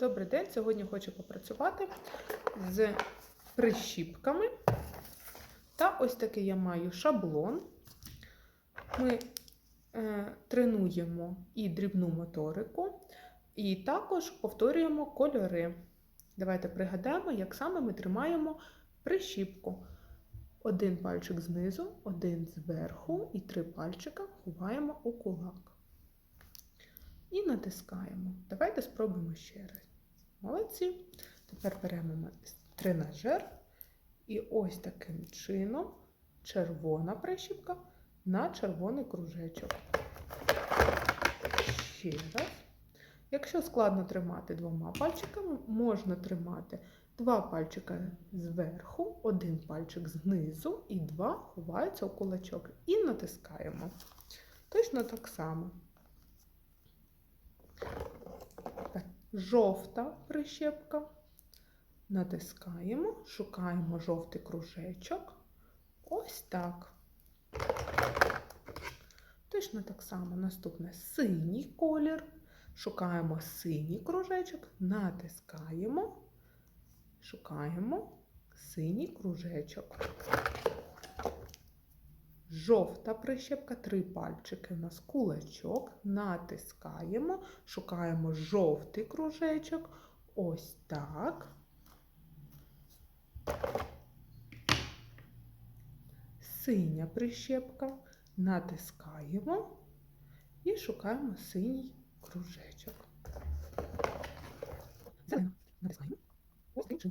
Добрий день! Сьогодні хочу попрацювати з прищіпками. Та ось такий я маю шаблон. Ми е, тренуємо і дрібну моторику, і також повторюємо кольори. Давайте пригадаємо, як саме ми тримаємо прищіпку. Один пальчик знизу, один зверху, і три пальчика ховаємо у кулак. І натискаємо. Давайте спробуємо ще раз. Молодці. Тепер беремо тренажер. І ось таким чином червона прищіпка на червоний кружечок. Ще раз. Якщо складно тримати двома пальчиками, можна тримати два пальчика зверху, один пальчик знизу і два ховаються у кулачок. І натискаємо. Точно так само. Жовта прищепка. Натискаємо, шукаємо жовтий кружечок. Ось так. Точно так само наступне синій колір. Шукаємо синій кружечок, натискаємо, шукаємо синій кружечок. Жовта прищепка, три пальчики у нас кулачок, натискаємо, шукаємо жовтий кружечок. Ось так. Синя прищепка, натискаємо і шукаємо синій кружечок. Натискаємо. Ось.